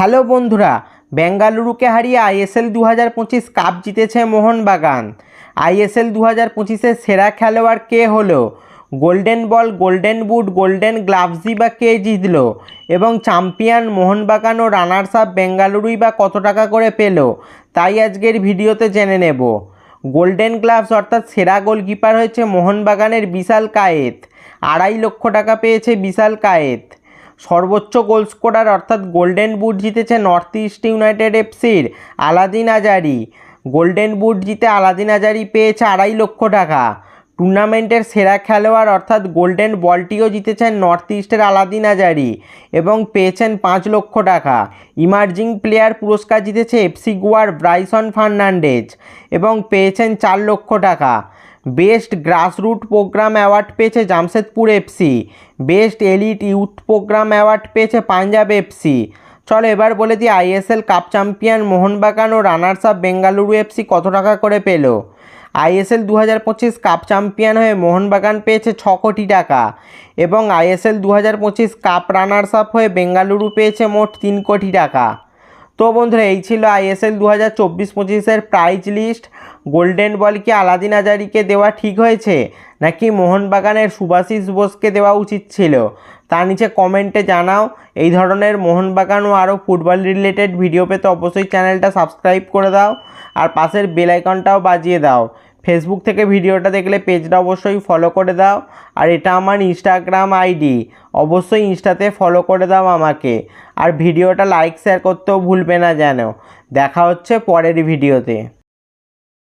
Hello বন্ধুরা, বেঙ্গালুরুকে হারিয়ে ISL দু হাজার পঁচিশ কাপ জিতেছে মোহনবাগান। আইএসএল দু হাজার পঁচিশের সেরা খেলোয়াড় কে হলো? Golden ball, golden boot, golden গ্লাভসই বা কে জিতলো? এবং চ্যাম্পিয়ন মোহনবাগান ও রানার্স আপ বেঙ্গালুরুই বা কত টাকা করে পেল? তাই আজকের ভিডিওতে জেনে নেব। গোল্ডেন গ্লাভস অর্থাৎ সেরা গোলকিপার হয়েছে মোহনবাগানের বিশাল কায়েত। আড়াই লক্ষ টাকা পেয়েছে বিশাল কায়েত। সর্বোচ্চ গোল স্কোরার অর্থাৎ গোল্ডেন বুট জিতেছে নর্থ ইস্ট ইউনাইটেড এফসির আলাদিন আজারি গোল্ডেন বুট জিতে আলাদিন আজারি পেয়েছে আড়াই লক্ষ টাকা। টুর্নামেন্টের সেরা খেলোয়াড় অর্থাৎ গোল্ডেন বলটিও জিতেছেন নর্থ ইস্টের আলাদিন আজারি এবং পেয়েছেন পাঁচ লক্ষ টাকা। ইমার্জিং প্লেয়ার পুরস্কার জিতেছে এফসি গোয়ার ব্রাইসন ফার্নান্ডেজ এবং পেয়েছেন চার লক্ষ টাকা। বেস্ট গ্রাসরুট প্রোগ্রাম অ্যাওয়ার্ড পেয়েছে Jamshedpur FC best elite youth programme award পেয়েছে পাঞ্জাব এফসি চলো এবার বলে দিই আইএসএল কাপ চ্যাম্পিয়ন মোহনবাগান ও রানার্স আপ বেঙ্গালুরু এফসি কত টাকা করে পেল? আইএসএল দু হাজার পঁচিশ কাপ চ্যাম্পিয়ন হয়ে মোহনবাগান পেয়েছে ছ কোটি টাকা এবং আইএসএল দু হাজার পঁচিশ কাপ রানার্স আপ হয়ে বেঙ্গালুরু পেয়েছে মোট তিন কোটি টাকা। তো বন্ধুরা, এই ছিল আইএসএল দু হাজার চব্বিশ পঁচিশের প্রাইজ লিস্ট গোল্ডেন বল কি আলাদিন আজারিকে দেওয়া ঠিক হয়েছে, নাকি মোহনবাগানের সুভাষিস বোসকে দেওয়া উচিত ছিল? তার নিচে কমেন্টে জানাও। এই ধরনের মোহনবাগান ও আরও ফুটবল রিলেটেড ভিডিও পেতে অবশ্যই চ্যানেলটা সাবস্ক্রাইব করে দাও, আর পাশের বেল আইকনটাও বাজিয়ে দাও। ফেসবুক থেকে ভিডিওটা দেখলে পেজটা অবশ্যই ফলো করে দাও। আর এটা আমার ইনস্টাগ্রাম আইডি অবশ্যই ইনস্টাতে ফলো করে দাও আমাকে। আর ভিডিওটা লাইক শেয়ার করতেও ভুলবে না যেন। দেখা হচ্ছে পরের ভিডিওতে